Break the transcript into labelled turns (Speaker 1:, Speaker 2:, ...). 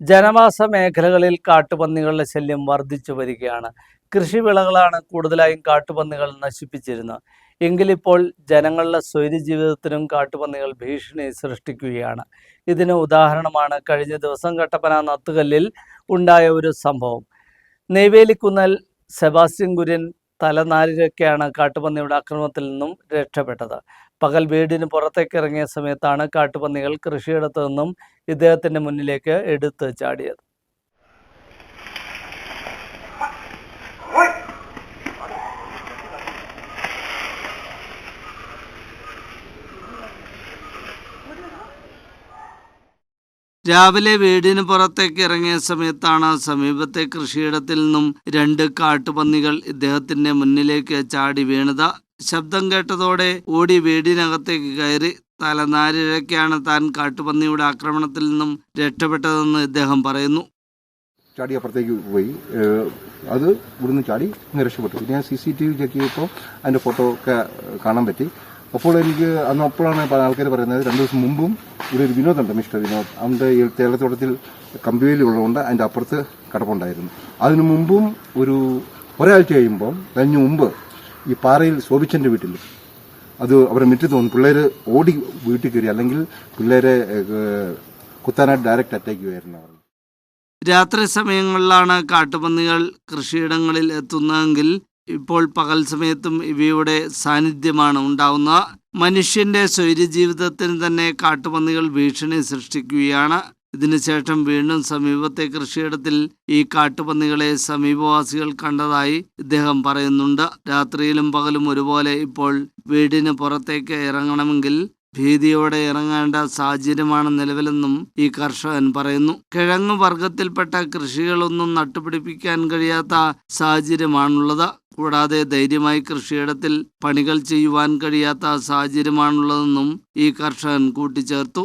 Speaker 1: ജനവാസ മേഖലകളിൽ കാട്ടുപന്നികളുടെ ശല്യം വർദ്ധിച്ചു വരികയാണ്. കൃഷിവിളകളാണ് കൂടുതലായും കാട്ടുപന്നികൾ നശിപ്പിച്ചിരുന്നത്. എങ്കിലിപ്പോൾ ജനങ്ങളുടെ സ്വൈര്യജീവിതത്തിനും കാട്ടുപന്നികൾ ഭീഷണി സൃഷ്ടിക്കുകയാണ്. ഇതിന് ഉദാഹരണമാണ് കഴിഞ്ഞ ദിവസം കട്ടപ്പന നത്തുകല്ലിൽ ഉണ്ടായ ഒരു സംഭവം. നെയ്വേലിക്കുന്നൽ സെബാസ്റ്റ്യൻ കുര്യൻ തലനാരിലൊക്കെയാണ് കാട്ടുപന്നിയുടെ ആക്രമണത്തിൽ നിന്നും രക്ഷപ്പെട്ടത്. പകൽ വീടിന് പുറത്തേക്ക് ഇറങ്ങിയ സമയത്താണ് കാട്ടുപന്നികൾ കൃഷിയിടത്തു നിന്നും ഇദ്ദേഹത്തിന്റെ മുന്നിലേക്ക് എടുത്ത് ചാടിയത്. രാവിലെ വീടിന് പുറത്തേക്ക് ഇറങ്ങിയ സമയത്താണ് സമീപത്തെ കൃഷിയിടത്തിൽ നിന്നും രണ്ട് കാട്ടുപന്നികൾ ഇദ്ദേഹത്തിന്റെ മുന്നിലേക്ക് ചാടി വീണത്. ശബ്ദം കേട്ടതോടെ ഓടി വീടിനകത്തേക്ക് കയറി തലനാരിഴയ്ക്കാണ് താൻ കാട്ടുപന്നിയുടെ ആക്രമണത്തിൽ നിന്നും രക്ഷപ്പെട്ടതെന്ന് ഇദ്ദേഹം പറയുന്നു.
Speaker 2: ചാടി അപ്പുറത്തേക്ക് പോയി. അത് ഇവിടുന്ന് ചാടി രക്ഷപ്പെട്ടു. പിന്നെ ഞാൻ C C T V check ചെയ്തപ്പോൾ അതിന്റെ ഫോട്ടോ ഒക്കെ കാണാൻ പറ്റി. അപ്പോൾ എനിക്ക് അന്ന് അപ്പോഴാണ് ആൾക്കാർ പറയുന്നത് രണ്ടു ദിവസം മുമ്പും ഇവിടെ ഒരു വിനോദുണ്ട് മിസ്റ്റർ വിനോദ്. അവന്റെ ഈ തേലത്തോട്ടത്തിൽ കമ്പിവേലി ഉള്ളതുകൊണ്ട് അതിന്റെ അപ്പുറത്ത് കിടപ്പുണ്ടായിരുന്നു. അതിനു മുമ്പും ഒരു ഒരാഴ്ച കഴിയുമ്പോൾ കഴിഞ്ഞ മുമ്പ് ഈ പാറയിൽ ശോഭിച്ചന്റെ വീട്ടിൽ അത് അവരെ മുറ്റത്ത് വന്നു പിള്ളേര് ഓടി വീട്ടിൽ കയറി അല്ലെങ്കിൽ പിള്ളേരെ കുത്താനായിട്ട് ഡയറക്റ്റ് അറ്റാക്ക് ചെയ്യുമായിരുന്നു അവർ.
Speaker 1: രാത്രി സമയങ്ങളിലാണ് കാട്ടുപന്നികൾ കൃഷിയിടങ്ങളിൽ എത്തുന്നതെങ്കിൽ ഇപ്പോൾ പകൽ സമയത്തും ഇവയുടെ സാന്നിധ്യമാണ് ഉണ്ടാവുന്നത്. മനുഷ്യന്റെ സ്വൈര്യജീവിതത്തിന് തന്നെ കാട്ടുപന്നികൾ ഭീഷണി സൃഷ്ടിക്കുകയാണ്. ഇതിനുശേഷം വീണ്ടും സമീപത്തെ കൃഷിയിടത്തിൽ ഈ കാട്ടുപന്നികളെ സമീപവാസികൾ കണ്ടതായി ഇദ്ദേഹം പറയുന്നുണ്ട്. രാത്രിയിലും പകലും ഒരുപോലെ ഇപ്പോൾ വീടിന് പുറത്തേക്ക് ഇറങ്ങണമെങ്കിൽ ഭീതിയോടെ ഇറങ്ങേണ്ട സാഹചര്യമാണ് നിലവിലെന്നും ഈ കർഷകൻ പറയുന്നു. കിഴങ്ങ് വർഗത്തിൽപ്പെട്ട കൃഷികളൊന്നും നട്ടുപിടിപ്പിക്കാൻ കഴിയാത്ത സാഹചര്യമാണുള്ളത്. കൂടാതെ ധൈര്യമായി കൃഷിയിടത്തിൽ പണികൾ ചെയ്യുവാൻ കഴിയാത്ത സാഹചര്യമാണുള്ളതെന്നും ഈ കർഷകൻ കൂട്ടിച്ചേർത്തു.